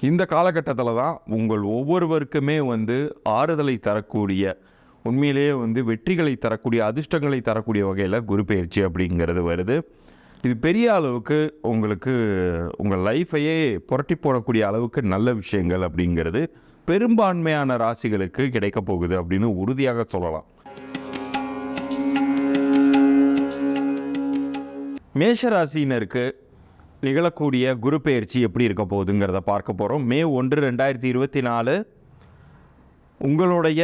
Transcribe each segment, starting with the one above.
இந்த காலகட்டத்தில் தான் உங்கள் ஒவ்வொருவருக்குமே வந்து ஆறுதலை தரக்கூடிய உண்மையிலேயே வந்து வெற்றிகளை தரக்கூடிய அதிர்ஷ்டங்களை தரக்கூடிய வகையில் குரு பயிற்சி அப்படிங்கிறது வருது. இது பெரிய அளவுக்கு உங்களுக்கு உங்கள் லைஃப்பையே புரட்டி போடக்கூடிய அளவுக்கு நல்ல விஷயங்கள் அப்படிங்கிறது பெரும்பான்மையான ராசிகளுக்கு கிடைக்க போகுது அப்படின்னு உறுதியாக சொல்லலாம். மேஷ ராசியினருக்கு நிகழக்கூடிய குரு பெயர்ச்சி எப்படி இருக்க போகுதுங்கிறத பார்க்க போகிறோம் மே ஒன்று ரெண்டாயிரத்தி இருபத்தி நாலு உங்களுடைய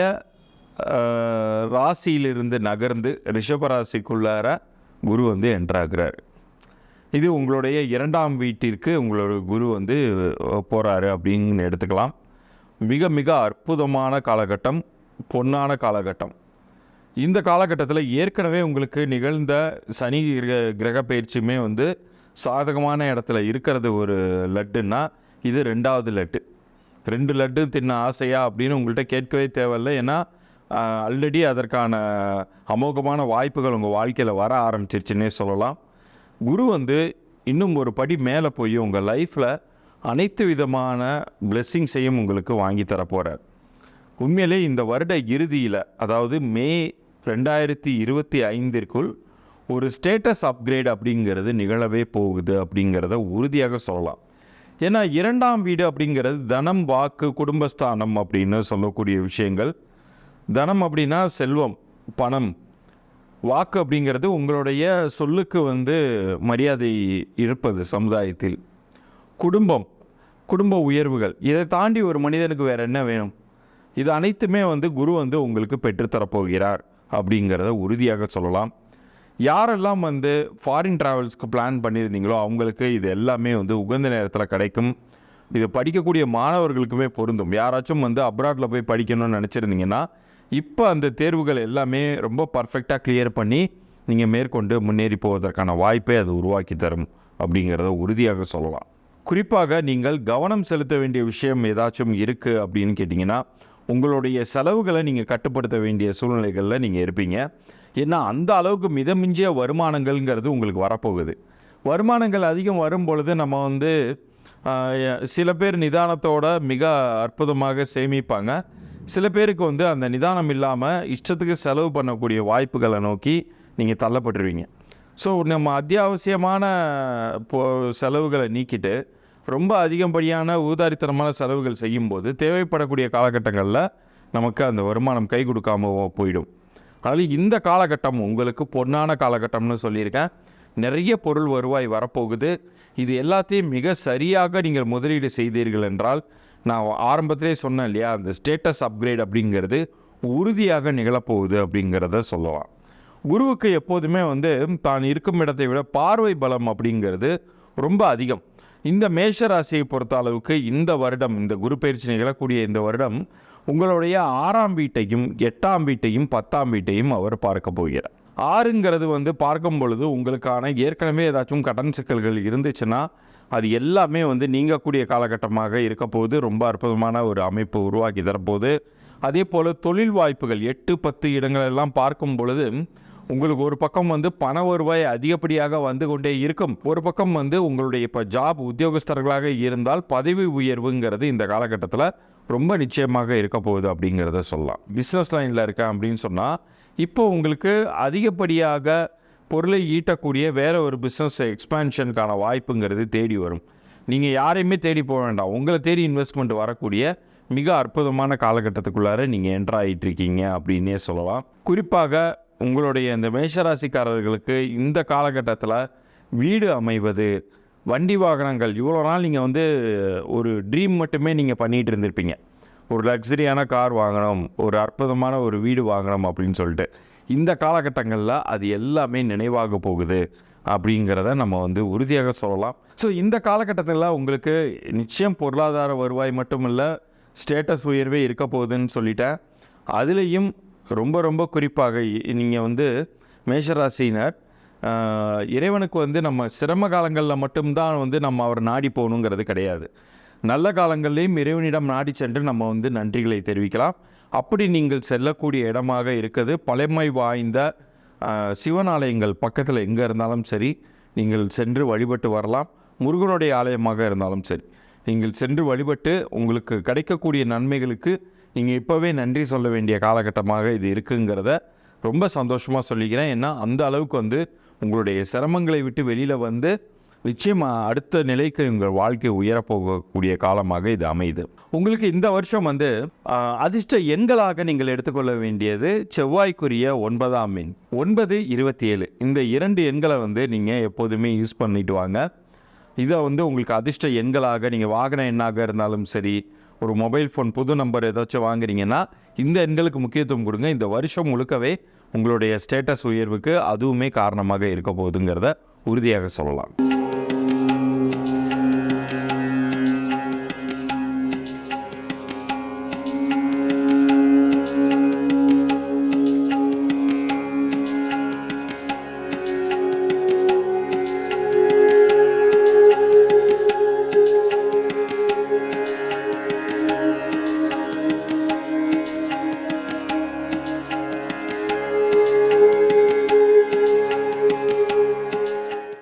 ராசியிலிருந்து நகர்ந்து ரிஷபராசிக்குள்ளார குரு வந்து என்ட்ராகிறார் இது உங்களுடைய இரண்டாம் வீட்டிற்கு உங்களோட குரு வந்து போகிறாரு அப்படின்னு எடுத்துக்கலாம். மிக மிக அற்புதமான காலகட்டம் பொன்னான காலகட்டம். இந்த காலகட்டத்தில் ஏற்கனவே உங்களுக்கு நிகழ்ந்த சனி கிரக கிரக பயிற்சியுமே வந்து சாதகமான இடத்துல இருக்கிறது ஒரு லட்டுன்னா இது ரெண்டாவது லட்டு. ரெண்டு லட்டு தின்ன ஆசையா அப்படின்னு உங்கள்கிட்ட கேட்கவே தேவையில்லை. ஏன்னா ஆல்ரெடி அதற்கான அமோகமான வாய்ப்புகள் உங்கள் வாழ்க்கையில் வர ஆரம்பிச்சிருச்சுன்னே சொல்லலாம். குரு வந்து இன்னும் ஒரு படி மேலே போய் உங்கள் லைஃப்பில் அனைத்து விதமான பிளெஸ்ஸிங்ஸையும் உங்களுக்கு வாங்கி தரப்போகிறார் உண்மையிலே இந்த வருட இறுதியில் அதாவது மே ரெண்டாயிரத்தி இருபத்தி ஐந்திற்குள் ஒரு ஸ்டேட்டஸ் அப்கிரேட் அப்படிங்கிறது நிகழவே போகுது அப்படிங்கிறத உறுதியாக சொல்லலாம். ஏன்னா இரண்டாம் வீடு அப்படிங்கிறது தனம் வாக்கு குடும்பஸ்தானம் அப்படின்னு சொல்லக்கூடிய விஷயங்கள். தனம் அப்படின்னா செல்வம் பணம். வாக்கு அப்படிங்கிறது உங்களுடைய சொல்லுக்கு வந்து மரியாதை இருப்பது சமுதாயத்தில். குடும்பம் குடும்ப உயர்வுகள் இதை தாண்டி ஒரு மனிதனுக்கு வேறு என்ன வேணும்? இது அனைத்துமே வந்து குரு வந்து உங்களுக்கு பெற்றுத்தரப்போகிறார் அப்படிங்கிறத உறுதியாக சொல்லலாம். யாரெல்லாம் வந்து ஃபாரின் ட்ராவல்ஸ்க்கு பிளான் பண்ணியிருந்தீங்களோ அவங்களுக்கு இது எல்லாமே வந்து உகந்த நேரத்தில் கிடைக்கும். இது படிக்கக்கூடிய மாணவர்களுக்குமே பொருந்தும். யாராச்சும் வந்து அப்ராடில் போய் படிக்கணும்னு நினச்சிருந்தீங்கன்னா இப்போ அந்த தேர்வுகள் எல்லாமே ரொம்ப பர்ஃபெக்டாக கிளியர் பண்ணி நீங்கள் மேற்கொண்டு முன்னேறி போவதற்கான வாய்ப்பை அது உருவாக்கி தரும் அப்படிங்கிறத உறுதியாக சொல்லலாம். குறிப்பாக நீங்கள் கவனம் செலுத்த வேண்டிய விஷயம் ஏதாச்சும் இருக்குது அப்படின்னு கேட்டிங்கன்னா உங்களுடைய செலவுகளை நீங்கள் கட்டுப்படுத்த வேண்டிய சூழ்நிலைகளில் நீங்கள் இருப்பீங்க. ஏன்னா அந்த அளவுக்கு மிதமிஞ்சிய வருமானங்கள்ங்கிறது உங்களுக்கு வரப்போகுது. வருமானங்கள் அதிகம் வரும் பொழுது நம்ம வந்து சில பேர் நிதானத்தோட மிக அற்புதமாக சேமிப்பாங்க. சில பேருக்கு வந்து அந்த நிதானம் இல்லாமல் இஷ்டத்துக்கு செலவு பண்ணக்கூடிய வாய்ப்புகளை நோக்கி நீங்கள் தள்ளப்பட்டுருவீங்க. ஸோ நம்ம அத்தியாவசியமான போ செலவுகளை நீக்கிட்டு ரொம்ப அதிகப்படியான ஊதாரித்தனமான செலவுகள் செய்யும்போது தேவைப்படக்கூடிய காலகட்டங்களில் நமக்கு அந்த வருமானம் கை கொடுக்காம போயிடும். அதனால் இந்த காலகட்டம் உங்களுக்கு பொன்னான காலகட்டம்னு சொல்லியிருக்கேன். நிறைய பொருள் வருவாய் வரப்போகுது. இது எல்லாத்தையும் மிக சரியாக நீங்கள் முதலீடு செய்தீர்கள் என்றால் நான் ஆரம்பத்திலே சொன்னேன் இல்லையா அந்த ஸ்டேட்டஸ் அப்கிரேட் அப்படிங்கிறது உறுதியாக நிகழப்போகுது அப்படிங்கிறத சொல்லலாம். குருவுக்கு எப்போதுமே வந்து தான் இருக்கும் இடத்தை விட பார்வை பலம் அப்படிங்கிறது ரொம்ப அதிகம். இந்த மேஷ ராசியை பொறுத்த அளவுக்கு இந்த வருடம் இந்த குரு பயிற்சி நிகழக்கூடிய இந்த வருடம் உங்களுடைய ஆறாம் வீட்டையும் எட்டாம் வீட்டையும் பத்தாம் வீட்டையும் அவர் பார்க்க போகிறார். ஆறுங்கிறது வந்து பார்க்கும் பொழுது உங்களுக்கான ஏற்கனவே ஏதாச்சும் கடன் சிக்கல்கள் இருந்துச்சுன்னா அது எல்லாமே வந்து நீங்கக்கூடிய காலகட்டமாக இருக்க போது ரொம்ப அற்புதமான ஒரு அமைப்பு உருவாக்கி தரப்போகுது அதே போல் தொழில் வாய்ப்புகள் எட்டு பத்து இடங்களெல்லாம் பார்க்கும் பொழுது உங்களுக்கு ஒரு பக்கம் வந்து பண வருவாய் அதிகப்படியாக வந்து கொண்டே இருக்கும். ஒரு பக்கம் வந்து உங்களுடைய இப்போ ஜாப் உத்தியோகஸ்தர்களாக இருந்தால் பதவி உயர்வுங்கிறது இந்த காலகட்டத்தில் ரொம்ப நிச்சயமாக இருக்க போகுது அப்படிங்கிறத சொல்லலாம். பிஸ்னஸ் லைனில் இருக்கேன் அப்படின்னு சொன்னால் இப்போ உங்களுக்கு அதிகப்படியாக பொருளை ஈட்டக்கூடிய வேற ஒரு பிஸ்னஸ் எக்ஸ்பான்ஷனுக்கான வாய்ப்புங்கிறது தேடி வரும். நீங்கள் யாரையுமே தேடி போக வேண்டாம். உங்களை தேடி இன்வெஸ்ட்மெண்ட் வரக்கூடிய மிக அற்புதமான காலகட்டத்துக்குள்ளார நீங்கள் என்ட்ரு ஆகிட்டு இருக்கீங்க அப்படின்னே சொல்லலாம். குறிப்பாக உங்களுடைய இந்த மேஷராசிக்காரர்களுக்கு இந்த காலகட்டத்தில் வீடு அமைவது வண்டி வாகனங்கள் இவ்வளோ நாள் நீங்கள் வந்து ஒரு ட்ரீம் மட்டுமே நீங்கள் பண்ணிகிட்டு இருந்திருப்பீங்க. ஒரு லக்ஸரியான கார் வாங்கணும் ஒரு அற்புதமான ஒரு வீடு வாங்கணும் அப்படின்னு சொல்லிட்டு. இந்த காலகட்டங்களில் அது எல்லாமே நினைவாக போகுது அப்படிங்கிறத நம்ம வந்து உறுதியாக சொல்லலாம். ஸோ இந்த காலகட்டத்தில் உங்களுக்கு நிச்சயம் பொருளாதார வருவாய் மட்டும் இல்லை ஸ்டேட்டஸ் உயர்வே இருக்க போகுதுன்னு சொல்லிட்டேன். அதுலேயும் ரொம்ப ரொம்ப குறிப்பாக நீங்கள் வந்து மேஷராசினர் இறைவனுக்கு வந்து நம்ம சிரம காலங்களில் மட்டும்தான் வந்து நம்ம அவர் நாடி போகணுங்கிறது கிடையாது. நல்ல காலங்கள்லேயும் இறைவனிடம் நாடி சென்று நம்ம வந்து நன்றிகளை தெரிவிக்கலாம். அப்படி நீங்கள் செல்லக்கூடிய இடமாக இருக்குது. பழமை வாய்ந்த சிவன் ஆலயங்கள் பக்கத்தில் எங்கே இருந்தாலும் சரி நீங்கள் சென்று வழிபட்டு வரலாம். முருகனுடைய ஆலயமாக இருந்தாலும் சரி நீங்கள் சென்று வழிபட்டு உங்களுக்கு கிடைக்கக்கூடிய நன்மைகளுக்கு நீங்கள் இப்போவே நன்றி சொல்ல வேண்டிய காலகட்டமாக இது இருக்குங்கிறத ரொம்ப சந்தோஷமாக சொல்லிக்கிறேன். ஏன்னா அந்த அளவுக்கு வந்து உங்களுடைய சிரமங்களை விட்டு வெளியில் வந்து நிச்சயமாக அடுத்த நிலைக்கு உங்கள் வாழ்க்கை உயரப்போகக்கூடிய காலமாக இது அமையுது. உங்களுக்கு இந்த வருஷம் வந்து அதிர்ஷ்ட எண்களாக நீங்கள் எடுத்துக்கொள்ள வேண்டியது செவ்வாய்க்குரிய ஒன்பதாம் எண். ஒன்பது இருபத்தி ஏழு இந்த இரண்டு எண்களை வந்து நீங்கள் எப்போதுமே யூஸ் பண்ணிட்டு வாங்க. இதை வந்து உங்களுக்கு அதிர்ஷ்ட எண்களாக நீங்கள் வாகன எண்ணாக இருந்தாலும் சரி ஒரு மொபைல் ஃபோன் புது நம்பர் ஏதாச்சும் வாங்குறீங்கன்னா இந்த எண்களுக்கு முக்கியத்துவம் கொடுங்க. இந்த வருஷம் முழுக்கவே உங்களுடைய ஸ்டேட்டஸ் உயர்வுக்கு அதுவுமே காரணமாக இருக்க போகுதுங்கிறத உறுதியாக சொல்லலாம்.